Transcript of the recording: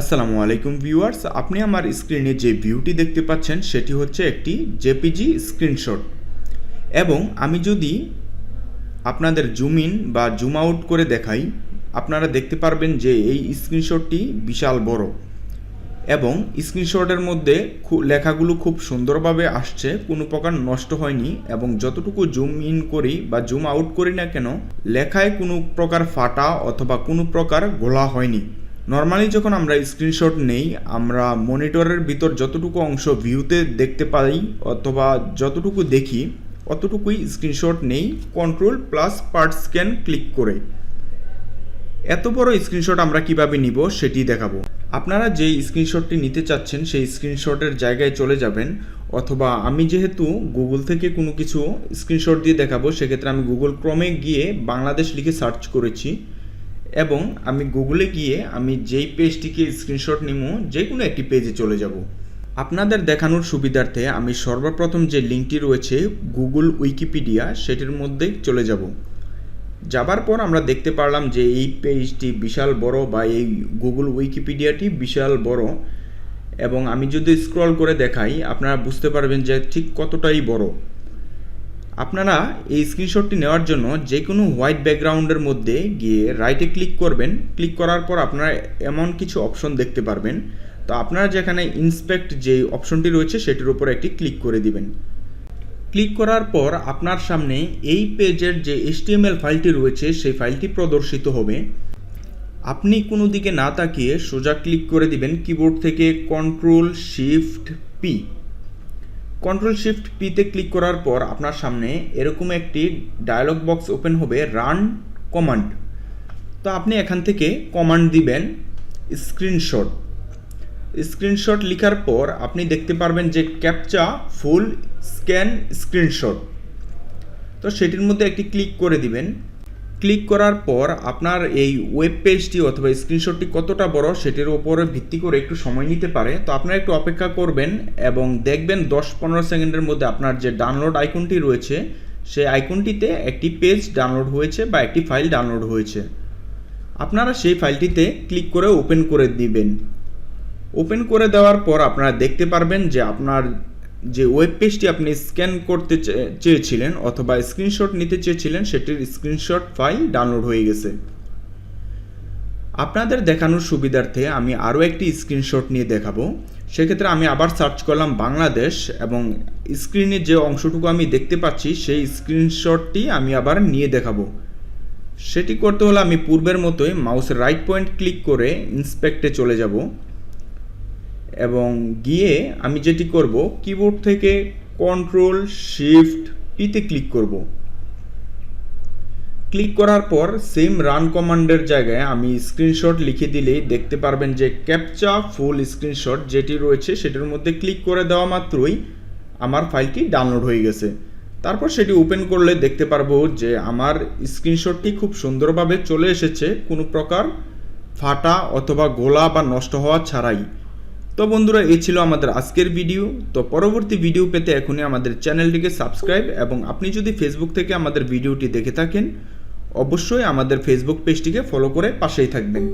আসসালামু আলাইকুম ভিউয়ার্স, আপনি আমার স্ক্রিনে যে ভিউটি দেখতে পাচ্ছেন, সেটি হচ্ছে একটি জেপিজি স্ক্রিনশট। এবং আমি যদি আপনাদের জুম ইন বা জুম আউট করে দেখাই, আপনারা দেখতে পারবেন যে এই স্ক্রিনশটটি বিশাল বড়। এবং স্ক্রিনশটের মধ্যে লেখাগুলো খুব সুন্দরভাবে আসছে, কোনো প্রকার নষ্ট হয়নি এবং যতটুকু জুম ইন করি বা জুম আউট করি না কেন, লেখায় কোনো প্রকার ফাটা অথবা কোনো প্রকার গোলা হয়নি। নর্মালি যখন আমরা স্ক্রিনশট নেই, আমরা মনিটরের ভিতর যতটুকু অংশ ভিউতে দেখতে পাই অথবা যতটুকু দেখি, অতটুকুই স্ক্রিনশট নেই control plus part scan click করে। এত বড় স্ক্রিনশট আমরা কীভাবে নিব সেটি দেখাবো। আপনারা যেই স্ক্রিনশটটি নিতে চাচ্ছেন, সেই স্ক্রিনশটের জায়গায় চলে যাবেন, অথবা আমি যেহেতু গুগল থেকে কোনো কিছু স্ক্রিনশট দিয়ে দেখাবো, সেক্ষেত্রে আমি গুগল ক্রমে গিয়ে বাংলাদেশ লিখে সার্চ করেছি। এবং আমি গুগলে গিয়ে আমি যেই পেজটিকে স্ক্রিনশট নিব যে কোনো একটি পেজে চলে যাব। আপনাদের দেখানোর সুবিধার্থে আমি সর্বপ্রথম যে লিঙ্কটি রয়েছে গুগল উইকিপিডিয়া সেটির মধ্যে চলে যাব। যাবার পর আমরা দেখতে পারলাম যে এই পেজটি বিশাল বড় বা এই গুগল উইকিপিডিয়াটি বিশাল বড়। এবং আমি যদি স্ক্রল করে দেখাই, আপনারা বুঝতে পারবেন যে ঠিক কতটাই বড়। আপনারা এই স্ক্রিনশটটি নেওয়ার জন্য যে কোনো হোয়াইট ব্যাকগ্রাউন্ডের মধ্যে গিয়ে রাইটে ক্লিক করবেন। ক্লিক করার পর আপনারা এমন কিছু অপশন দেখতে পারবেন। তো আপনারা যেখানে ইন্সপেক্ট যে অপশনটি রয়েছে, সেটির উপর একটি ক্লিক করে দিবেন। ক্লিক করার পর আপনার সামনে এই পেজের যে HTML ফাইলটি রয়েছে, সেই ফাইলটি প্রদর্শিত হবে। আপনি কোনো দিকে না তাকিয়ে সোজা ক্লিক করে দিবেন। কিবোর্ড থেকে control shift P control shift পিতে ক্লিক করার পর আপনার সামনে এরকম একটি ডায়লগ বক্স ওপেন হবে রান কমান্ড তো আপনি এখান থেকে কমান্ড দিবেন স্ক্রিনশট স্ক্রিনশট লেখার পর আপনি দেখতে পারবেন যে ক্যাপচা ফুল স্ক্যান স্ক্রিনশট তো সেটির মধ্যে একটি ক্লিক করে দিবেন। ক্লিক করার পর আপনার এই ওয়েব পেজটি অথবা স্ক্রিনশটটি কতটা বড় সেটির উপরে ভিত্তি করে একটু সময় নিতে পারে। তো আপনারা একটু অপেক্ষা করবেন এবং দেখবেন দশ পনেরো সেকেন্ডের মধ্যে আপনার যে ডাউনলোড আইকনটি রয়েছে, সেই আইকনটিতে একটি পেজ ডাউনলোড হয়েছে বা একটি ফাইল ডাউনলোড হয়েছে। আপনারা সেই ফাইলটিতে ক্লিক করে ওপেন করে দিবেন। ওপেন করে দেওয়ার পর আপনারা দেখতে পারবেন যে আপনার যে ওয়েব পেজটি আপনি স্ক্যান করতে চেয়েছিলেন অথবা স্ক্রিনশট নিতে চেয়েছিলেন, সেটির স্ক্রিনশট ফাইল ডাউনলোড হয়ে গেছে। আপনাদের দেখানোর সুবিধার্থে আমি আরও একটি স্ক্রিনশট নিয়ে দেখাবো। সেক্ষেত্রে আমি আবার সার্চ করলাম বাংলাদেশ এবং স্ক্রিনে যে অংশটুকু আমি দেখতে পাচ্ছি, সেই স্ক্রিনশটটি আমি আবার নিয়ে দেখাবো। সেটি করতে হলে আমি পূর্বের মতোই মাউসের রাইট পয়েন্ট ক্লিক করে ইন্সপেক্টে চলে যাব। এবং গিয়ে আমি যেটি করব কিবোর্ড থেকে কন্ট্রোল শিফট পিতে ক্লিক করব। ক্লিক করার পর সেম রান কমান্ডের জায়গায় আমি স্ক্রিনশট লিখে দিলেই দেখতে পারবেন যে ক্যাপচা ফুল স্ক্রিনশট যেটি রয়েছে সেটির মধ্যে ক্লিক করে দেওয়া মাত্রই আমার ফাইলটি ডাউনলোড হয়ে গেছে। তারপর সেটি ওপেন করলে দেখতে পারব যে আমার স্ক্রিনশটটি খুব সুন্দরভাবে চলে এসেছে, কোনো প্রকার ফাটা অথবা গোলা বা নষ্ট হওয়া ছাড়াই। তো বন্ধুরা, এই ছিল আমাদের আজকের ভিডিও তো পরবর্তী ভিডিও পেতে এখনই আমাদের চ্যানেলটিকে সাবস্ক্রাইব এবং আপনি যদি ফেসবুক থেকে আমাদের ভিডিওটি দেখে থাকেন, অবশ্যই আমাদের ফেসবুক পেজটিকে ফলো করে পাশেই থাকবেন।